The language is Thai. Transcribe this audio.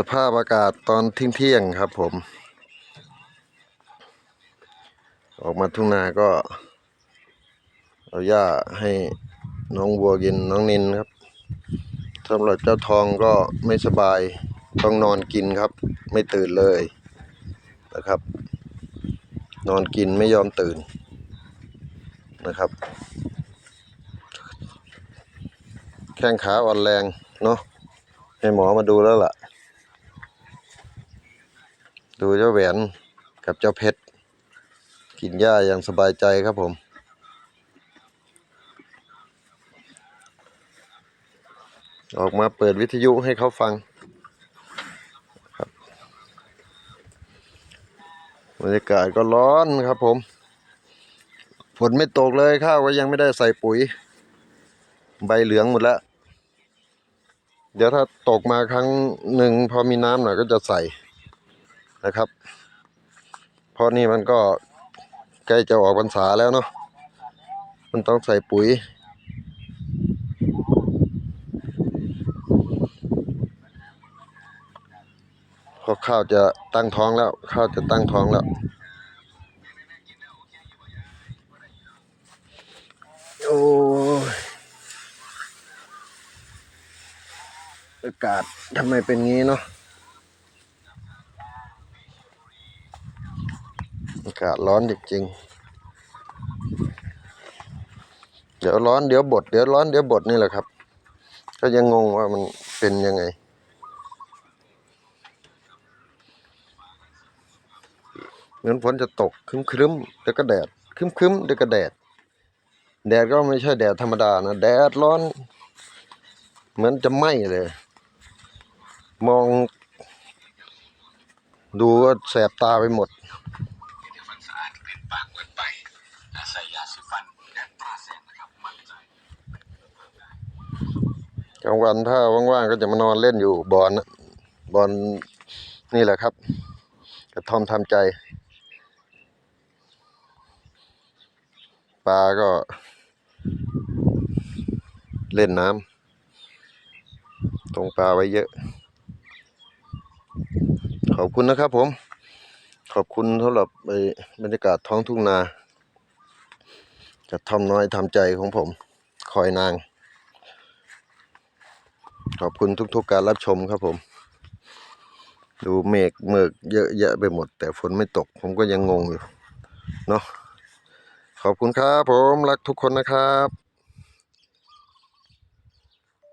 สภาพอากาศตอนเที่ยงครับผม ออกมาทุ่งนาก็ เอาหญ้าให้น้องวัวกินน้องนินครับสำหรับเจ้าทองก็ไม่สบายต้องนอนกินครับ ไม่ตื่นเลยนะครับ นอนกินไม่ยอมตื่นนะครับ แข้งขาอ่อนแรงเนาะให้หมอมาดูแล้วล่ะ ดูเจ้าแหวนกับเจ้าเพชร กินหญ้าอย่างสบายใจครับผม ออกมาเปิดวิทยุให้เขาฟังครับบรรยากาศก็ร้อนครับผม ฝนไม่ตกเลยข้าวก็ยังไม่ได้ใส่ปุ๋ย ใบเหลืองหมดแล้ว เดี๋ยวถ้าตกมาครั้งหนึ่งพอมีน้ำหน่อยก็จะใส่ นะครับ เพราะนี่มันก็ใกล้จะออกพรรษาแล้วเนาะมันต้องใส่ปุ๋ยพราะข้าวจะตั้งท้องแล้ว ข้าวจะตั้งท้องแล้วโอ้อากาศทำไมเป็นงี้เนาะ อากาศร้อนจริงๆ เดี๋ยวร้อนเดี๋ยวบดเดี๋ยวร้อนเดี๋ยวบดนี่แหละครับ ก็ยังงงว่ามันเป็นยังไง เหมือนฝนจะตกครึ้มๆเดี๋ยวก็แดดครึ้มๆเดี๋ยวก็แดด แดดก็ไม่ใช่แดดธรรมดานะแดดร้อน เหมือนจะไหม้เลย มองดูก็แสบตาไปหมด สีฟันแบบตราแสงนะครับมั่นใจกลางวันถ้าว่างๆก็จะมานอนเล่นอยู่บอนนะบอนนี่แหละครับกระท่อมทำใจปลาก็เล่นน้ำตรงปลาไว้เยอะ ขอบคุณนะครับผม ขอบคุณสำหรับบรรยากาศท้องทุ่งนา ระท่อมน้อยทำใจของผม คอยนาง ขอบคุณทุกๆการรับชมครับผม ดูเมฆเมฆเยอะแยะไปหมด แต่ฝนไม่ตก ผมก็ยังงงอยู่ เนาะขอบคุณครับผม รักทุกคนนะครับ